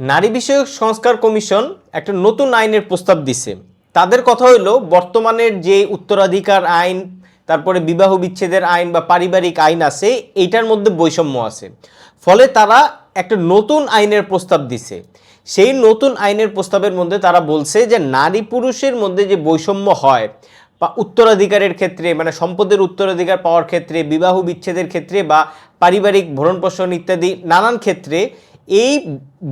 নারী বিষয়ক সংস্কার কমিশন একটা নতুন আইনের প্রস্তাব দিছে। তাদের কথা হলো বর্তমানের যে উত্তরাধিকার আইন, তারপরে বিবাহ বিচ্ছেদের আইন বা পারিবারিক আইন আছে, এইটার মধ্যে বৈষম্য আছে। ফলে তারা একটা নতুন আইনের প্রস্তাব দিছে। সেই নতুন আইনের প্রস্তাবের মধ্যে তারা বলছে যে নারী পুরুষের মধ্যে যে বৈষম্য হয়, বা উত্তরাধিকারের ক্ষেত্রে মানে সম্পদের উত্তরাধিকার পাওয়ার ক্ষেত্রে, বিবাহ বিচ্ছেদের ক্ষেত্রে বা পারিবারিক ভরণ পোষণ ইত্যাদি নানান ক্ষেত্রে এই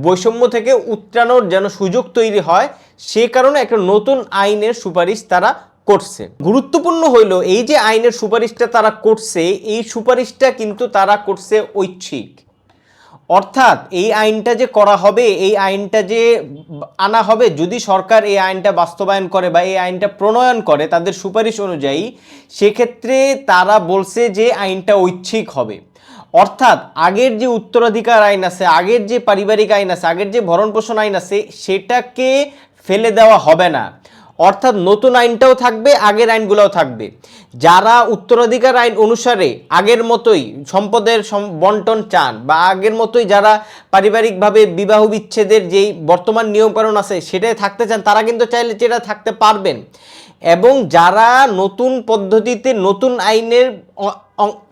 বৈষম্য থেকে উত্তরানোর যেন সুযোগ তৈরি হয়, সে কারণে একটা নতুন আইনের সুপারিশ তারা করছে। গুরুত্বপূর্ণ হইল, এই যে আইনের সুপারিশটা তারা করছে, এই সুপারিশটা কিন্তু তারা করছে ঐচ্ছিক। অর্থাৎ এই আইনটা যে করা হবে, এই আইনটা যে আনা হবে, যদি সরকার এই আইনটা বাস্তবায়ন করে বা এই আইনটা প্রণয়ন করে তাদের সুপারিশ অনুযায়ী, সেক্ষেত্রে তারা বলছে যে আইনটা ঐচ্ছিক হবে। অর্থাৎ আগের যে উত্তরাধিকার আইন আছে, আগের যে পারিবারিক আইন আছে, আগের যে ভরণ পোষণ আইন আছে, সেটাকে ফেলে দেওয়া হবে না। অর্থাৎ নতুন আইনটাও থাকবে, আগের আইনগুলোও থাকবে। যারা উত্তরাধিকার আইন অনুসারে আগের মতোই সম্পদের বন্টন চান বা আগের মতোই যারা পারিবারিকভাবে বিবাহ বিচ্ছেদের যেই বর্তমান নিয়মকানুন আছে সেটাই থাকতে চান, তারা কিন্তু চাইলে সেটা থাকতে পারবেন। এবং যারা নতুন পদ্ধতিতে নতুন আইনের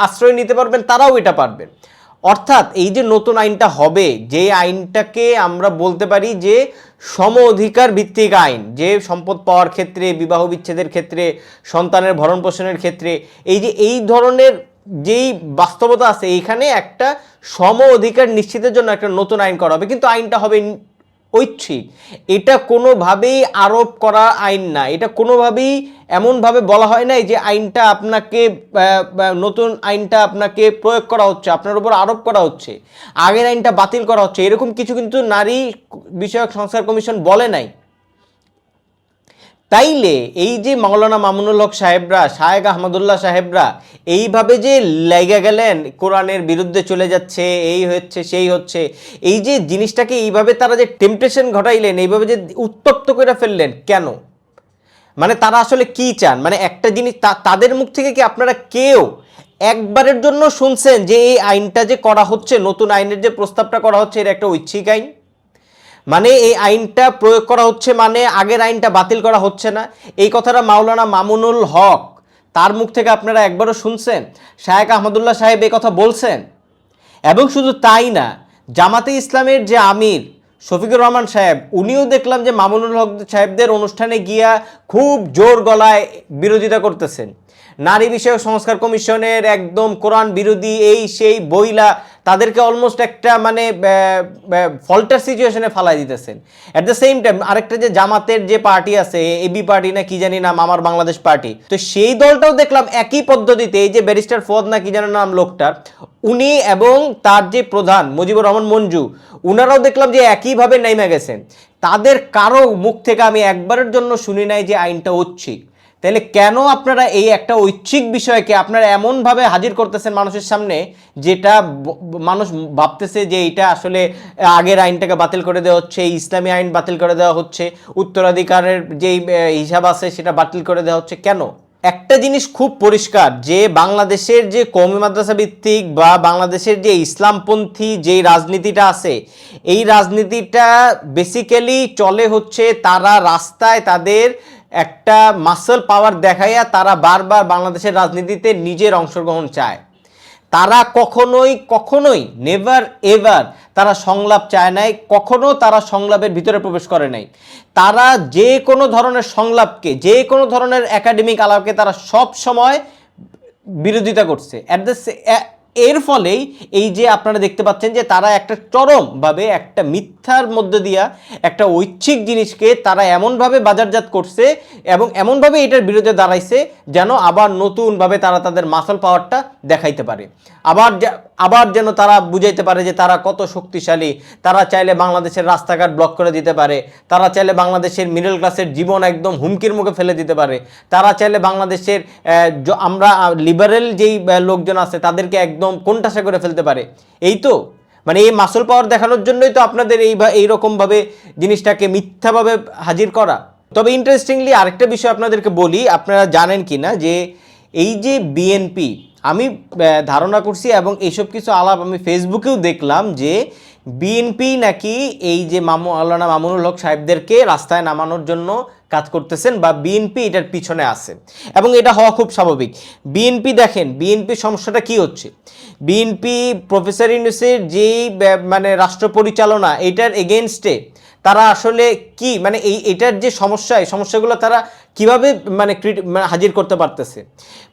আশ্রয় নিতে পারবেন, তারাও এটা পারবেন অর্থাৎ এই যে নতুন আইনটা হবে, যে আইনটাকে আমরা বলতে পারি যে সম অধিকার ভিত্তিক আইন, যে সম্পদ পাওয়ার ক্ষেত্রে, বিবাহ বিচ্ছেদের ক্ষেত্রে, সন্তানের ভরণ পোষণের ক্ষেত্রে, এই যে এই ধরনের যেই বাস্তবতা আছে, এইখানে একটা সম অধিকার নিশ্চিতের জন্য একটা নতুন আইন করা হবে। কিন্তু আইনটা হবে ঐচ্ছিক এটা কোনোভাবেই আরোপ করা আইন না। এটা কোনোভাবেই এমনভাবে বলা হয় নাই যে আইনটা আপনাকে নতুন আইনটা আপনাকে প্রয়োগ করা হচ্ছে, আপনার উপর আরোপ করা হচ্ছে, আগের আইনটা বাতিল করা হচ্ছে, এরকম কিছু কিন্তু নারী বিষয়ক সংস্কার কমিশন বলে নাই। তাইলে এই যে মাওলানা মামুনুল হক সাহেবরা শায়েক আহমদুল্লাহ সাহেবরা, এইভাবে যে লেগে গেলেন, কোরআনের বিরুদ্ধে চলে যাচ্ছে, এই হচ্ছে, সেই হচ্ছে, এই যে জিনিসটাকে এইভাবে তারা যে টেম্পটেশন ঘটাইলেন, এইভাবে যে উত্তপ্ত করে ফেললেন, কেন? মানে তারা আসলে কি চান? মানে একটা জিনিস তাদের মুখ থেকে কি আপনারা কেউ একবারের জন্য শুনছেন যে এই আইনটা যে করা হচ্ছে, নতুন আইনের যে প্রস্তাবটা করা হচ্ছে এটা একটা ঐচ্ছিক আইন? মানে এই আইনটা প্রয়োগ করা হচ্ছে মানে আগের আইনটা বাতিল করা হচ্ছে না। এই কথাটা মাওলানা মামুনুল হক তার মুখ থেকে আপনারা একবারও শুনছেন? শায়েক আহমদুল্লাহ সাহেব এই কথা বলছেন। এবং শুধু তাই না, জামাতে ইসলামের যে আমির শফিকুর রহমান সাহেব, উনিও দেখলাম যে মামুনুল হক সাহেবদের অনুষ্ঠানে গিয়া খুব জোর গলায় বিরোধিতা করতেছেন। নারী বিষয়ক সংস্কার কমিশনের একদম কোরআন বিরোধী এই সেই বইলা তাদেরকে অলমোস্ট একটা মানে ফল্টার সিচুয়েশনে ফালাই দিতেছেন। অ্যাট দ্য সেম টাইম আরেকটা যে জামাতের যে পার্টি আছে এবি পার্টি না কি জানি নাম, আমার বাংলাদেশ পার্টি তো সেই দলটাও দেখলাম একই পদ্ধতিতে, এই যে ব্যারিস্টার ফদ না কি জানি নাম লোকটার উনি এবং তার যে প্রধান মুজিবুর রহমান মঞ্জু, উনারাও দেখলাম যে একইভাবে নেমে গেছেন। তাদের কারও মুখ থেকে আমি একবারের জন্য শুনি নাই যে আইনটা ঐচ্ছিক তাহলে কেন আপনারা এই একটা ঐচ্ছিক বিষয়কে আপনারা এমনভাবে হাজির করতেছেন মানুষের সামনে যেটা মানুষ ভাবতেছে যে এটা আসলে আগের আইনটাকে বাতিল করে দেওয়া হচ্ছে, ইসলামী আইন বাতিল করে দেওয়া হচ্ছে, উত্তরাধিকারের যেই হিসাব আছে সেটা বাতিল করে দেওয়া হচ্ছে কেন? একটা জিনিস খুব পরিষ্কার যে বাংলাদেশের যে কৌমি মাদ্রাসা ভিত্তিক বা বাংলাদেশের যে ইসলামপন্থী যেই রাজনীতিটা আছে, এই রাজনীতিটা বেসিক্যালি চলে হচ্ছে তারা রাস্তায় তাদের একটা মাসল পাওয়ার দেখাইয়া তারা বারবার বাংলাদেশের রাজনীতিতে নিজের অংশগ্রহণ চায়। তারা কখনোই কখনোই নেভার এভার তারা সংলাপ চায় নাই, কখনো তারা সংলাপের ভিতরে প্রবেশ করে নাই। তারা যে কোনো ধরনের সংলাপকে, যে কোনো ধরনের একাডেমিক আলাপকে তারা সব সময় বিরোধিতা করছে। অ্যাট দ্য এর ফলেই এই যে আপনারা দেখতে পাচ্ছেন যে তারা একটা চরমভাবে একটা মিথ্যার মধ্যে দিয়া একটা ঐচ্ছিক জিনিসকে তারা এমনভাবে বাজারজাত করছে এবং এমনভাবে এটার বিরুদ্ধে দাঁড়াইছে যেন আবার নতুনভাবে তারা তাদের মাসল পাওয়ারটা দেখাইতে পারে। আবার আবার যেন তারা বুঝাইতে পারে যে তারা কত শক্তিশালী, তারা চাইলে বাংলাদেশের রাস্তাঘাট ব্লক করে দিতে পারে, তারা চাইলে বাংলাদেশের মিডল ক্লাসের জীবন একদম হুমকির মুখে ফেলে দিতে পারে, তারা চাইলে বাংলাদেশের আমরা লিবারেল যেই লোকজন আছে তাদেরকে একদম কোনটাসা করে ফেলতে পারে? এই তো মানে এই মাসল পাওয়ার দেখানোর জন্যই তো আপনাদের এই এইরকমভাবে জিনিসটাকে মিথ্যাভাবে হাজির করা। তবে ইন্টারেস্টিংলি আরেকটা বিষয় আপনাদেরকে বলি, আপনারা জানেন কি না যে এই যে বিএনপি আমি ধারণা করছি এবং এইসব কিছু আলাপ আমি ফেসবুকেও দেখলাম যে বিএনপি নাকি এই যে মামু, আল্লানা মামুনুল হক সাহেবদেরকে রাস্তায় নামানোর জন্য কাজ করতেছেন বা বিএনপি এটার পিছনে আছে। এবং এটা হওয়া খুব স্বাভাবিক। বিএনপি দেখেন বিএনপি সমস্যাটা কি হচ্ছে? বিএনপি প্রফেসর ইউনুসের যেই মানে রাষ্ট্র পরিচালনা এটার এগেনস্টে তারা আসলে কি? মানে এই, এটার যে সমস্যা, এই সমস্যাগুলো তারা কীভাবে মানে মানে হাজির করতে পারতেছে?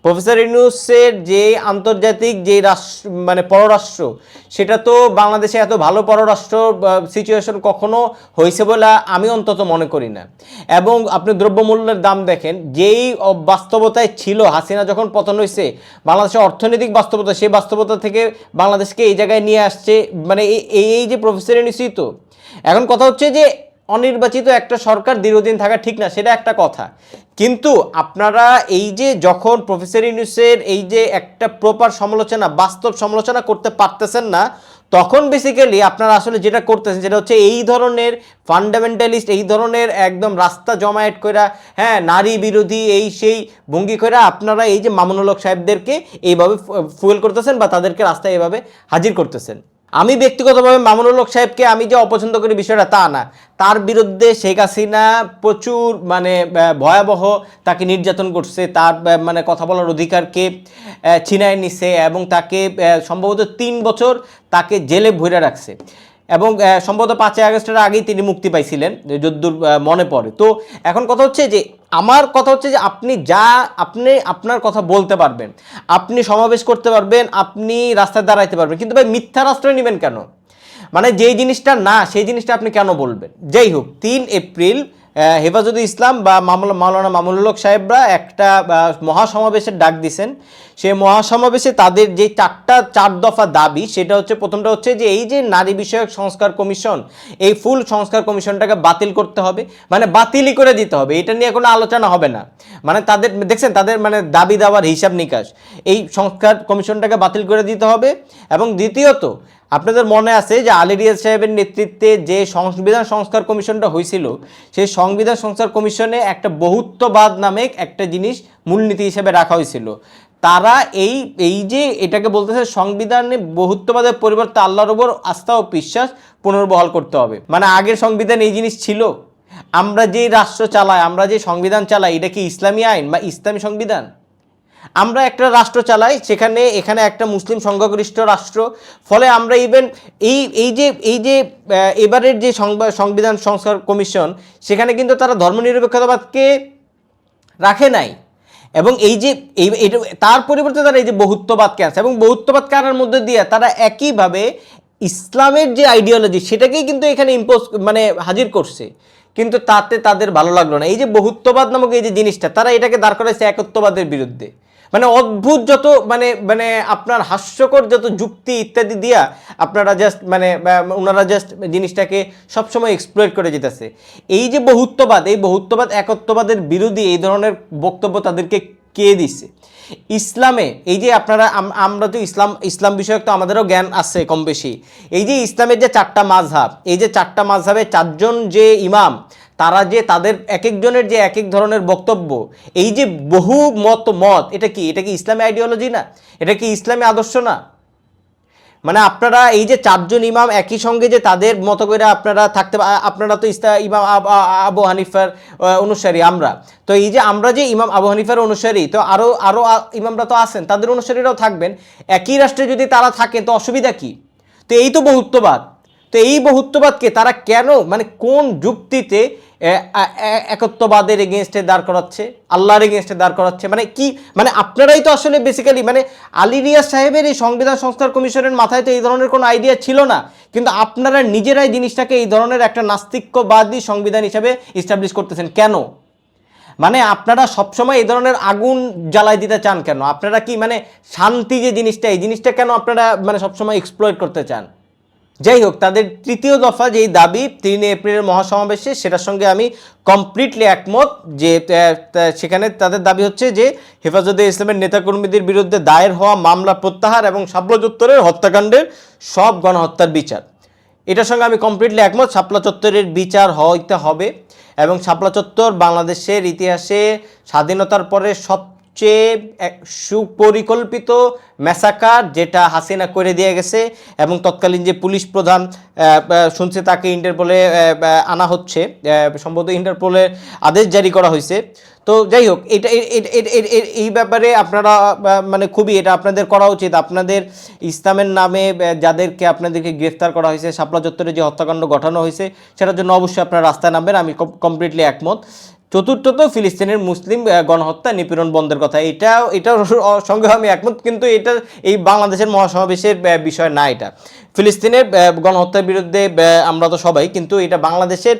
প্রফেসর ইউনুসের যে আন্তর্জাতিক যে রাষ্ট্র মানে পররাষ্ট্র, সেটা তো বাংলাদেশে এত ভালো পররাষ্ট্র সিচুয়েশন কখনো হয়েছে বলে আমি অন্তত মনে করি না। এবং আপনি দ্রব্যমূল্যের দাম দেখেন, যেই বাস্তবতায় ছিল, হাসিনা যখন পতন হয়েছে, বাংলাদেশের অর্থনৈতিক বাস্তবতা, সেই বাস্তবতা থেকে বাংলাদেশকে এই জায়গায় নিয়ে আসছে মানে এই- এই এই যে প্রফেসর ইউনুসই তো এখন কথা হচ্ছে যে অনির্বাচিত একটা সরকার দীর্ঘদিন থাকা ঠিক না, সেটা একটা কথা। কিন্তু আপনারা এই যে যখন প্রফেসর ইউনুসের এই যে একটা প্রপার সমালোচনা, বাস্তব সমালোচনা করতে পারতেছেন না, তখন বেসিক্যালি আপনারা আসলে যেটা করতেছেন সেটা হচ্ছে এই ধরনের ফান্ডামেন্টালিস্ট এই ধরনের একদম রাস্তা জমায়েত কইরা হ্যাঁ নারী বিরোধী এই সেই ভঙ্গি কইরা আপনারা এই যে মামুনুল হক সাহেবদেরকে এইভাবে ফুয়েল করতেছেন বা তাদেরকে রাস্তায় এইভাবে হাজির করতেছেন। আমি ব্যক্তিগতভাবে মামুনুল হক সাহেবকে আমি যে অপছন্দ করি বিষয়টা তা না। তার বিরুদ্ধে শেখ হাসিনা প্রচুর মানে ভয়াবহ তাকে নির্যাতন করছে। তার মানে কথা বলার অধিকারকে ছিনায় নিছে এবং তাকে সম্ভবত তিন বছর তাকে জেলে ভরে রাখছে। এবং সম্ভবত পাঁচই আগস্টের আগেই তিনি মুক্তি পাইছিলেন যদ্দূর মনে পড়ে। তো এখন কথা হচ্ছে যে, আমার কথা হচ্ছে যে, আপনি যা, আপনি আপনার কথা বলতে পারবেন, আপনি সমাবেশ করতে পারবেন, আপনি রাস্তায় দাঁড়াইতে পারবেন, কিন্তু ভাই মিথ্যা রাষ্ট্রে নেবেন কেন? মানে যেই জিনিসটা না, সেই জিনিসটা আপনি কেন বলবেন? যাই হোক, তিন এপ্রিল হেফাজতে ইসলাম বা মামলা, মাওলানা মামুনুল হক সাহেবরা একটা মহাসমাবেশের ডাক দিছেন সেই মহাসমাবেশে তাদের যে চারটা, চার দফা দাবি, সেটা হচ্ছে, প্রথমটা হচ্ছে যে এই যে নারী বিষয়ক সংস্কার কমিশন, এই ফুল সংস্কার কমিশনটাকে বাতিল করতে হবে মানে বাতিলই করে দিতে হবে, এটা নিয়ে কোনো আলোচনা হবে না। মানে তাদের, দেখছেন, তাদের মানে দাবি দাওয়ার হিসাব নিকাশ, এই সংস্কার কমিশনটাকে বাতিল করে দিতে হবে। এবং দ্বিতীয়ত, আপনাদের মনে আছে যে আলী রিয়াজ সাহেবের নেতৃত্বে যে সংবিধান সংস্কার কমিশনটা হয়েছিল, সেই সংবিধান সংস্কার কমিশনে একটা বহুত্ববাদ নামে একটা জিনিস মূলনীতি হিসেবে রাখা হয়েছিল। তারা এই এই যে এটাকে বলতেছে সংবিধানে বহুত্ববাদের পরিবর্তে আল্লাহর ওপর আস্থা ও বিশ্বাস পুনর্বহাল করতে হবে। মানে আগের সংবিধান এই জিনিস ছিল। আমরা যে রাষ্ট্র চালাই, আমরা যে সংবিধান চালাই, এটা কি ইসলামী আইন বা ইসলামী সংবিধান? আমরা একটা রাষ্ট্র চালাই, সেখানে, এখানে একটা মুসলিম সংখ্যাগরিষ্ঠ রাষ্ট্র। ফলে আমরা ইভেন এই এই যে এই যে এবারের যে সংবা- সংবিধান সংস্কার কমিশন, সেখানে কিন্তু তারা ধর্মনিরপেক্ষতাবাদকে রাখে নাই। এবং এই যে, এই তার পরিবর্তে তারা এই যে বহুত্ববাদকে আনছে এবং বহুত্ববাদ কারার মধ্যে দিয়ে তারা একইভাবে ইসলামের যে আইডিওলজি সেটাকেই কিন্তু এখানে ইম্পোজ মানে হাজির করছে। কিন্তু তাতে তাদের ভালো লাগল না। এই যে বহুত্ববাদ নামক এই যে জিনিসটা, তারা এটাকে দাঁড় করাইছে একত্ববাদের বিরুদ্ধে। মানে অদ্ভুত যত মানে মানে আপনার হাস্যকর যত যুক্তি ইত্যাদি দিয়া আপনারা জাস্ট মানে ওনারা জাস্ট জিনিসটাকে সবসময় এক্সপ্লোর করে যেতেছে। এই যে বহুত্ববাদ, এই বহুত্ববাদ একত্ববাদের বিরোধী এই ধরনের বক্তব্য তাদেরকে কে দিচ্ছে ইসলামে এই যে আপনারা আমরা তো ইসলাম ইসলাম বিষয়ক তো আমাদেরও জ্ঞান আছে কম বেশি এই যে ইসলামের যে চারটা মাঝহাব, এই যে চারটা মাঝহাবে চারজন যে ইমাম তারা যে তাদের এক একজনের যে এক এক ধরনের বক্তব্য, এই যে বহু মত মত, এটা কি? এটা কি ইসলামী আইডিওলজি না? এটা কি ইসলামী আদর্শ না? মানে আপনারা এই যে চারজন ইমাম একই সঙ্গে যে তাদের মতো করে আপনারা থাকতে আপনারা তো ইস্তা ইমাম আব- আবু হানিফার অনুসারী আমরা। তো এই যে আমরা যে ইমাম আবু হানিফার অনুসারী, তো আরও আরও ইমামরা তো আছেন, তাদের অনুসারীরাও থাকবেন। একই রাষ্ট্রে যদি তারা থাকেন, তো অসুবিধা কি? তো এই তো বহুত্ববাদ। তো এই বহুত্ববাদকে তারা কেন মানে কোন যুক্তিতে একত্ববাদের এগেনস্টে দাঁড় করাচ্ছে, আল্লাহর এগেনস্টে দাঁড় করাচ্ছে? মানে কি মানে আপনারাই তো আসলে বেসিক্যালি মানে আলী সাহেবের এই সংবিধান সংস্কার কমিশনের মাথায় তো এই ধরনের কোনো আইডিয়া ছিল না। কিন্তু আপনারা নিজেরাই জিনিসটাকে এই ধরনের একটা নাস্তিক্যবাদী সংবিধান হিসাবে ইস্টাবলিশ করতেছেন কেন? মানে আপনারা সবসময় এই ধরনের আগুন জ্বালাই দিতে চান কেন? আপনারা কি মানে শান্তি যে জিনিসটা, এই জিনিসটা কেন আপনারা মানে সবসময় এক্সপ্লয়েট করতে চান? যাই হোক, তাদের তৃতীয় দফা যেই দাবি, তিন এপ্রিলের মহাসমাবেশে, সেটার সঙ্গে আমি কমপ্লিটলি একমত যে সেখানে তাদের দাবি হচ্ছে যে, হেফাজতে ইসলামের নেতাকর্মীদের বিরুদ্ধে দায়ের হওয়া মামলা প্রত্যাহার এবং শাপলা চত্বরের হত্যাকাণ্ডের সব গণহত্যার বিচার। এটার সঙ্গে আমি কমপ্লিটলি একমত, শাপলা চত্বরের বিচার হইতে হবে এবং শাপলা চত্বর বাংলাদেশের ইতিহাসে স্বাধীনতার পরে সব সবচেয়ে সুপরিকল্পিত ম্যাসাকার যেটা হাসিনা করে দিয়ে গেছে এবং তৎকালীন যে পুলিশ প্রধান শুনছে তাকে ইন্টারপোলে আনা হচ্ছে সম্ভবত ইন্টারপোলের আদেশ জারি করা হয়েছে। তো যাই হোক, এটা এই ব্যাপারে আপনারা মানে খুবই এটা আপনাদের করা উচিত। আপনাদের ইসলামের নামে যাদেরকে আপনাদেরকে গ্রেফতার করা হয়েছে, শাপলা চত্বরে যে হত্যাকাণ্ড ঘটানো হয়েছে, সেটার জন্য অবশ্যই আপনারা রাস্তায় নামবেন। আমি কমপ্লিটলি একমত। চতুর্থত ফিলিস্তিনের মুসলিম গণহত্যা নিপীড়ন বন্ধের কথা। এটা এটার সঙ্গে আমি একমত, কিন্তু এটা এই বাংলাদেশের মহাসমাবেশের বিষয় না এটা। ফিলিস্তিনের গণহত্যার বিরুদ্ধে আমরা তো সবাই, কিন্তু এটা বাংলাদেশের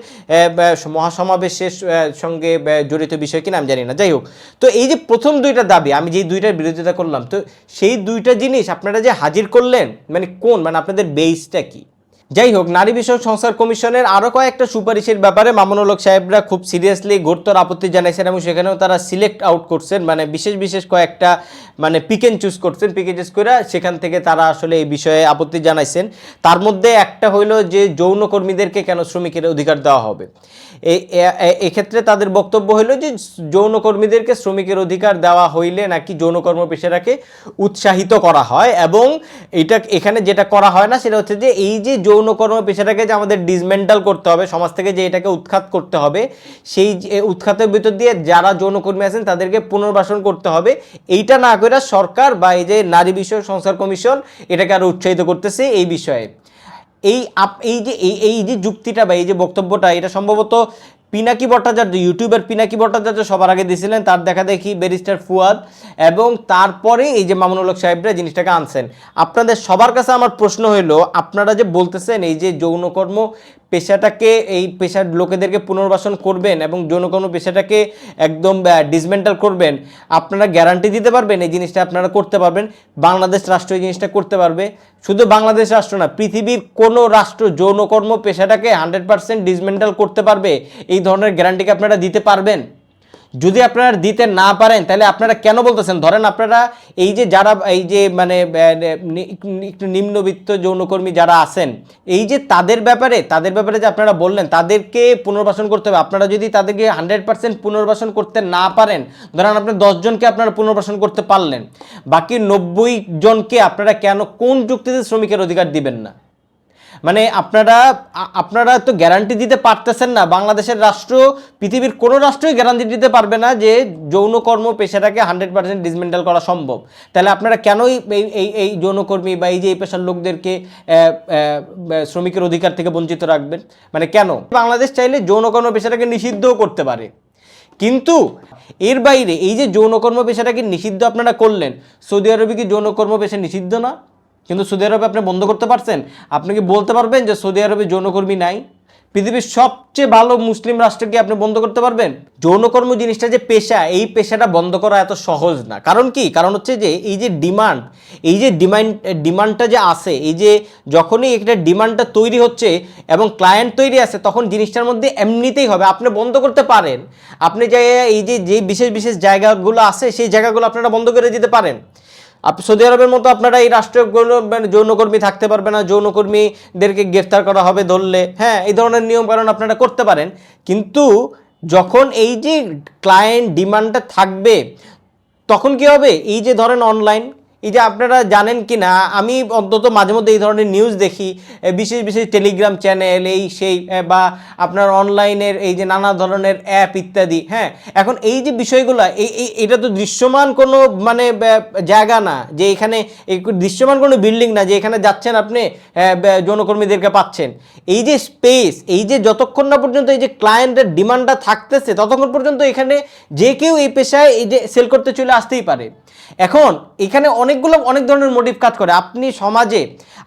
মহাসমাবেশের সঙ্গে জড়িত বিষয় কিনা আমি জানি না। যাই হোক, তো এই যে প্রথম দুইটা দাবি, আমি যেই দুইটার বিরোধিতা করলাম, তো সেই দুইটা জিনিস আপনারা যে হাজির করলেন মানে কোন মানে আপনাদের বেসটা কি? যাই হোক নারী বিষয়ক সংস্কার কমিশনের আরও কয়েকটা সুপারিশের ব্যাপারে মামুনুল হক সাহেবরা খুব সিরিয়াসলি গুরুত্বর আপত্তি জানাইছেন এবং সেখানেও তারা সিলেক্ট আউট করছেন মানে বিশেষ বিশেষ কয়েকটা মানে পিক এন্ড চুজ করছেন পিক এন্ড চুজ করে সেখান থেকে তারা আসলে এই বিষয়ে আপত্তি জানাইছেন। তার মধ্যে একটা হইল যে যৌনকর্মীদেরকে কেন শ্রমিকের অধিকার দেওয়া হবে? এক্ষেত্রে তাদের বক্তব্য হলো যে যৌনকর্মীদেরকে শ্রমিকের অধিকার দেওয়া হইলে নাকি যৌনকর্ম পেশাটাকে উৎসাহিত করা হয় এবং এটা, এখানে যেটা করা হয় না সেটা হচ্ছে যে এই যে যৌনকর্ম পেশাটাকে যে আমাদের ডিসমেন্টাল করতে হবে, সমাজ থেকে যে এটাকে উৎখাত করতে হবে, সেই উৎখাতের ভিতর দিয়ে যারা যৌনকর্মী আছেন তাদেরকে পুনর্বাসন করতে হবে। এইটা না করে সরকার বা এই যে নারী বিষয়ক সংস্কার কমিশন এটাকে আরও উৎসাহিত করতেছে এই বিষয়ে। এই আপ, এই যে, এই এই যে যুক্তিটা বা এই যে বক্তব্যটা, এটা সম্ভবত পিনাকি ভট্টাচার্য, ইউটিউবের পিনাকি ভট্টাচার্য সবার আগে দিয়েছিলেন, তার দেখা দেখি ব্যারিস্টার ফুয়াদ এবং তারপরে এই যে মামুনুল সাহেবরা জিনিসটাকে আনছেন। আপনাদের সবার কাছে আমার প্রশ্ন হইল, আপনারা যে বলতেছেন এই যে যৌনকর্ম পেশাটাকে, এই পেশার লোকেদেরকে পুনর্বাসন করবেন এবং যৌনকর্ম পেশাটাকে একদম ডিসমেন্টাল করবেন, আপনারা গ্যারান্টি দিতে পারবেন, এই জিনিসটা আপনারা করতে পারবেন, বাংলাদেশ রাষ্ট্র এই জিনিসটা করতে পারবে। শুধু বাংলাদেশ রাষ্ট্র না, পৃথিবীর কোনো রাষ্ট্র যৌনকর্ম পেশাটাকে হান্ড্রেড পার্সেন্ট ডিসমেন্টাল করতে পারবে, এই ধরনের গ্যারান্টিকে আপনারা দিতে পারবেন? যদি আপনারা দিতে না পারেন, তাহলে আপনারা কেন বলতেছেন? ধরেন আপনারা এই যে যারা, এই যে মানে একটু নিম্নবিত্ত যৌনকর্মী যারা আছেন, এই যে তাদের ব্যাপারে তাদের ব্যাপারে যে আপনারা বললেন, তাদেরকে পুনর্বাসন করতে হবে। আপনারা যদি তাদেরকে হান্ড্রেড পার্সেন্ট পুনর্বাসন করতে না পারেন, ধরেন আপনার দশজনকে আপনারা পুনর্বাসন করতে পারলেন, বাকি নব্বই জনকে আপনারা কেন কোন যুক্তিতে শ্রমিকের অধিকার দিবেন না? মানে আপনারা আপনারা তো গ্যারান্টি দিতে পারতেছেন না। বাংলাদেশের রাষ্ট্র, পৃথিবীর কোনো রাষ্ট্রই গ্যারান্টি দিতে পারবে না যে যৌনকর্ম পেশাটাকে হান্ড্রেড পার্সেন্ট ডিসমেন্টাল করা সম্ভব। তাহলে আপনারা কেনই এই এই এই যৌনকর্মী বা এই যে এই পেশার লোকদেরকে শ্রমিকের অধিকার থেকে বঞ্চিত রাখবেন? মানে কেন? বাংলাদেশ চাইলে যৌনকর্ম পেশাটাকে নিষিদ্ধও করতে পারে। কিন্তু এর বাইরে এই যে যৌনকর্ম পেশাটাকে নিষিদ্ধ আপনারা করলেন, সৌদি আরবে কি যৌনকর্ম পেশা নিষিদ্ধ না? কিন্তু সৌদি আরবে আপনি বন্ধ করতে পারছেন? আপনি কি বলতে পারবেন যে সৌদি আরবে যৌনকর্মী নাই? পৃথিবীর সবচেয়ে ভালো মুসলিম রাষ্ট্রে কি আপনি বন্ধ করতে পারবেন? যৌনকর্ম জিনিসটা যে পেশা, এই পেশাটা বন্ধ করা এত সহজ না। কারণ কি? কারণ হচ্ছে যে এই যে ডিমান্ড, এই যে ডিমান্ড ডিমান্ডটা যে আসে এই যে যখনই একটা ডিমান্ডটা তৈরি হচ্ছে এবং ক্লায়েন্ট তৈরি আছে, তখন জিনিসটার মধ্যে এমনিতেই হবে। আপনি বন্ধ করতে পারেন। আপনি যে এই যে যে বিশেষ বিশেষ জায়গাগুলো আছে, সেই জায়গাগুলো আপনারা বন্ধ করে দিতে পারেন। সৌদি আরবের মতো আপনারা এই রাষ্ট্রীয় মানে যৌনকর্মী থাকতে পারবে না, যৌনকর্মীদেরকে গ্রেফতার করা হবে ধরলে। হ্যাঁ এই ধরনের নিয়ম কারণ আপনারা করতে পারেন। কিন্তু যখন এই যে ক্লায়েন্ট ডিমান্ডটা থাকবে, তখন কি হবে? এই যে ধরেন অনলাইন এই যে আপনারা জানেন কি না আমি অন্তত মাঝে মধ্যে এই ধরনের নিউজ দেখি বিশেষ বিশেষ টেলিগ্রাম চ্যানেল এই সেই বা আপনার অনলাইনের এই যে নানা ধরনের অ্যাপ ইত্যাদি হ্যাঁ? এখন এই যে বিষয়গুলো, এই এটা তো দৃশ্যমান কোনো মানে জায়গা না, যে এখানে দৃশ্যমান কোনো বিল্ডিং না, যে এখানে যাচ্ছেন আপনি যৌনকর্মীদেরকে পাচ্ছেন। এই যে স্পেস এই যে যতক্ষণ না পর্যন্ত এই যে ক্লায়েন্টের ডিমান্ডটা থাকতেছে, ততক্ষণ পর্যন্ত এখানে যে কেউ এই পেশায় এই যে সেল করতে চলে আসতেই পারে। এখন, এখানে অনেকগুলো, অনেক ধরনের মোটিভ কাজ করে। আপনি সমাজে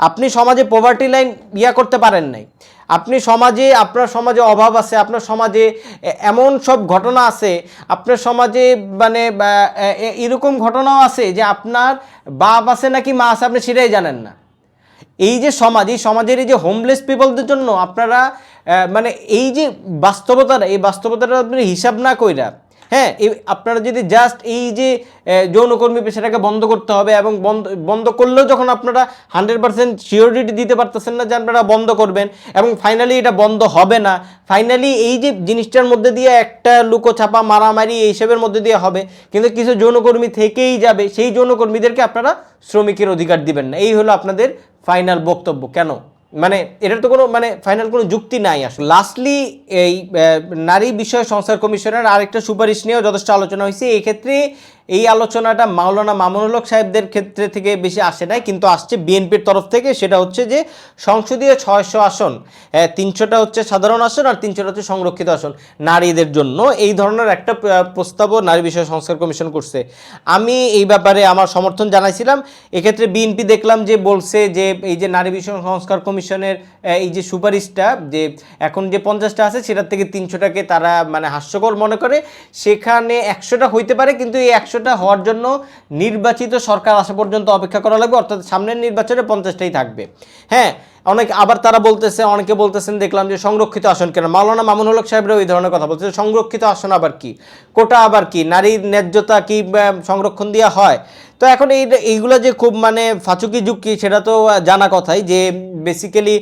আপনি সমাজে পভার্টি লাইন ইয়া করতে পারেন নাই। আপনি সমাজে, আপনার সমাজে অভাব আছে, আপনার সমাজে এমন সব ঘটনা আছে, আপনার সমাজে মানে এরকম ঘটনাও আছে যে আপনার বাপ আছে নাকি মা আছে আপনি সেটাই জানেন না। এই যে সমাজ, এই সমাজের এই যে হোমলেস পিপলদের জন্য আপনারা মানে এই যে বাস্তবতাটা এই বাস্তবতাটা আপনি হিসাব না কইরা হ্যাঁ আপনারা যদি জাস্ট এই যে যৌনকর্মী পেশাটাকে বন্ধ করতে হবে এবং বন্ধ বন্ধ করলেও যখন আপনারা হান্ড্রেড পার্সেন্ট সিওরিটি দিতে পারতেছেন না যে আপনারা বন্ধ করবেন এবং ফাইনালি এটা বন্ধ হবে না ফাইনালি এই যে জিনিসটার মধ্যে দিয়ে একটা লুকোছাপা, মারামারি এইসবের মধ্যে দিয়ে হবে, কিন্তু কিছু যৌনকর্মী থেকেই যাবে, সেই যৌনকর্মীদেরকে আপনারা শ্রমিকের অধিকার দিবেন না। এই হলো আপনাদের ফাইনাল বক্তব্য। কেন? মানে এটার তো কোনো মানে ফাইনাল কোনো যুক্তি নাই আসলে। লাস্টলি এই নারী বিষয় সংস্কার কমিশনের আরেকটা সুপারিশ নিয়েও যথেষ্ট আলোচনা হয়েছে। এই ক্ষেত্রে এই আলোচনাটা মাওলানা মামুনুল হক সাহেবদের ক্ষেত্রে থেকে বেশি আসে নাই, কিন্তু আসছে বিএনপির তরফ থেকে। সেটা হচ্ছে যে সংসদীয় ছয়শো আসন তিনশোটা হচ্ছে সাধারণ আসন আর তিনশোটা হচ্ছে সংরক্ষিত আসন নারীদের জন্য। এই ধরনের একটা প্রস্তাবও নারী বিষয় সংস্কার কমিশন করছে। আমি এই ব্যাপারে আমার সমর্থন জানাইছিলাম। এক্ষেত্রে বিএনপি দেখলাম যে বলছে যে এই যে নারী বিষয় সংস্কার কমিশনের এই যে সুপারিশটা যে এখন যে পঞ্চাশটা আছে, সেটার থেকে তিনশোটাকে তারা মানে হাস্যকর মনে করে। সেখানে একশোটা হইতে পারে, কিন্তু এই একশোটা হওয়ার জন্য নির্বাচিত সরকার আসা পর্যন্ত অপেক্ষা করা লাগবে, অর্থাৎ সামনের নির্বাচনে পঞ্চাশটাই থাকবে। হ্যাঁ অনেক আবার তারা বলতেছে, অনেকে বলতেছেন, দেখলাম যে সংরক্ষিত আসন কেন? মাওলানা মামুনুল হক সাহেবরাও ওই ধরনের কথা বলছে সংরক্ষিত আসন আবার কি? কোটা আবার কি? নারীর ন্যায্যতা কি সংরক্ষণ দেওয়া হয়? তো এখন এই এইগুলো যে খুব মানে ফাচুকি ঝুঁকি, সেটা তো জানা কথাই যে বেসিক্যালি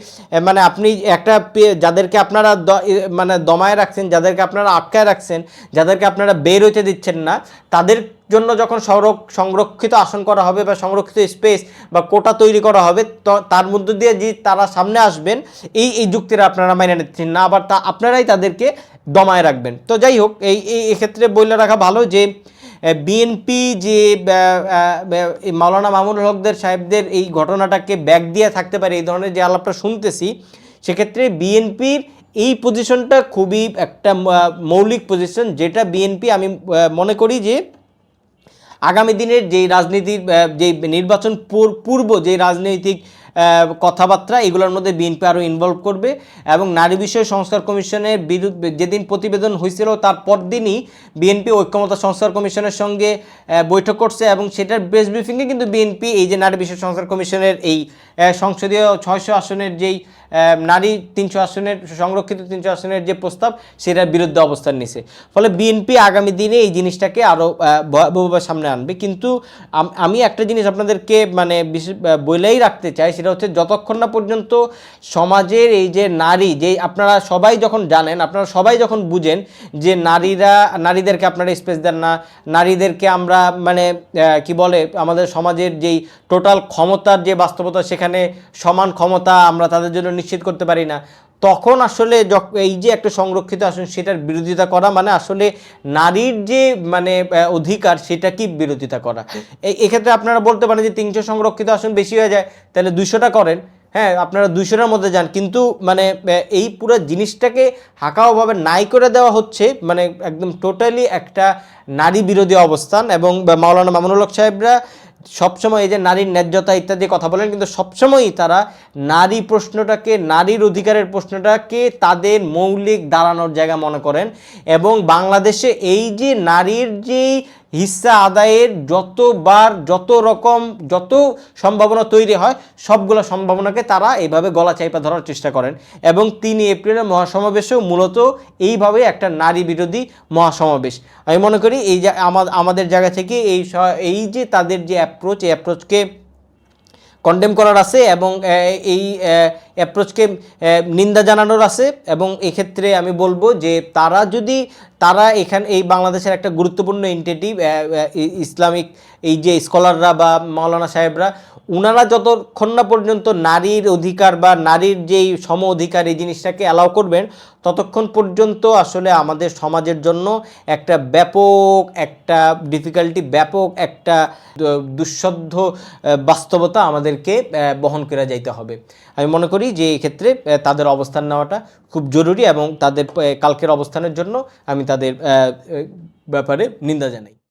মানে আপনি একটা যাদেরকে আপনারা মানে দমায় রাখছেন, যাদেরকে আপনারা আটকায় রাখছেন, যাদেরকে আপনারা বের হইতে দিচ্ছেন না, তাদের জন্য যখন সংরক, সংরক্ষিত আসন করা হবে বা সংরক্ষিত স্পেস বা কোটা তৈরি করা হবে, তো, তার মধ্য দিয়ে যে তারা সামনে আসবেন, এই এই যুক্তিরা আপনারা মাইনে নিচ্ছেন না, আবার তা আপনারাই তাদেরকে দমায় রাখবেন। তো যাই হোক, এই এই এক্ষেত্রে বলে রাখা ভালো যে বিএনপি যে মাওলানা মামুনুল হকদের সাহেবদের এই ঘটনাটাকে ব্যাগ দিয়ে থাকতে পারে, এই ধরনের যে আলাপটা শুনতেছি, সেক্ষেত্রে বিএনপির এই পজিশনটা খুবই একটা মৌলিক পজিশন যেটা বিএনপি আমি মনে করি যে, আগামী দিনের যেই রাজনীতির যেই নির্বাচন পূর- পূর্ব যে রাজনৈতিক কথাবার্তা, এগুলোর মধ্যে বিএনপি আরও ইনভলভ করবে এবং নারী বিষয় সংস্কার কমিশনের বিরুদ্ধে, যেদিন প্রতিবেদন হয়েছিল, তার পরদিনই বিএনপি ঐক্যমতা সংস্কার কমিশনের সঙ্গে বৈঠক করছে এবং সেটার প্রেস ব্রিফিংয়ে কিন্তু বিএনপি এই যে নারী বিষয় সংস্কার কমিশনের এই সংসদীয় ছয়শো আসনের যেই নারী তিনশো আসনের, সংরক্ষিত তিনশো আসনের যে প্রস্তাব, সেটার বিরুদ্ধে অবস্থান নিছে। ফলে বিএনপি আগামী দিনে এই জিনিসটাকে আরও ভয়াবহভাবে সামনে আনবে। কিন্তু আমি একটা জিনিস আপনাদেরকে মানে বিশেষ বলেই রাখতে চাই হচ্ছে যতক্ষণ না পর্যন্ত সমাজের এই যে নারী, যে আপনারা সবাই যখন জানেন, আপনারা সবাই যখন বুঝেন যে নারীরা, নারীদেরকে আপনারা স্পেস দেন না, নারীদেরকে আমরা মানে কি বলে, আমাদের সমাজের যেই টোটাল ক্ষমতার যে বাস্তবতা, সেখানে সমান ক্ষমতা আমরা তাদের জন্য নিশ্চিত করতে পারি না। তখন আসলে এই যে একটা সংরক্ষিত আসন, সেটার বিরোধিতা করা মানে আসলে নারীর যে মানে অধিকার, সেটা কি বিরোধিতা করা? এক্ষেত্রে আপনারা বলতে পারেন যে তিনশো সংরক্ষিত আসন বেশি হয়ে যায়, তাহলে দুইশোটা করেন। হ্যাঁ আপনারা দুইশোটার মধ্যে যান। কিন্তু মানে এই পুরো জিনিসটাকে হাঁকাওভাবে নাই করে দেওয়া হচ্ছে মানে একদম টোটালি একটা নারী বিরোধী অবস্থান এবং মাওলানা মামুনুল হক সাহেবরা সবসময় এই যে নারীর ন্যায্যতা ইত্যাদি কথা বলেন, কিন্তু সবসময়ই তারা নারী প্রশ্নটাকে, নারীর অধিকারের প্রশ্নটাকে তাদের মৌলিক দাঁড়ানোর জায়গা মনে করেন। এবং বাংলাদেশে এই যে নারীর যেই হিস্সা আদায়ের যতবার যত রকম, যত সম্ভাবনা তৈরি হয়, সবগুলো সম্ভাবনাকে তারা এইভাবে গলা চাইপা ধরার চেষ্টা করেন। এবং তিন এপ্রিলের মহাসমাবেশেও মূলত এইভাবে একটা নারী বিরোধী মহাসমাবেশ। আমি মনে করি এই আমাদের জায়গা থেকে এই এই যে তাদের যে অ্যাপ্রোচ এই অ্যাপ্রোচকে কন্ডেম করার আছে এবং এই অ্যাপ্রোচকে নিন্দা জানানোর আছে এবং এক্ষেত্রে আমি বলব যে তারা যদি, তারা এখানে, এই বাংলাদেশের একটা গুরুত্বপূর্ণ এন্টিটি ইসলামিক, এই যে স্কলাররা বা মাওলানা সাহেবরা, উনারা যতক্ষণ না পর্যন্ত নারীর অধিকার বা নারীর যেই সম অধিকার এই জিনিসটাকে অ্যালাউ করবেন, ততক্ষণ পর্যন্ত আসলে আমাদের সমাজের জন্য একটা ব্যাপক, একটা ডিফিকাল্টি ব্যাপক একটা দুঃসাধ্য বাস্তবতা আমাদেরকে বহন করে যাইতে হবে। আমি মনে করি যে এই ক্ষেত্রে তাদের অবস্থান নেওয়াটা খুব জরুরি এবং তাদের কালকের অবস্থানের জন্য আমি তাদের ব্যাপারে নিন্দা জানাই।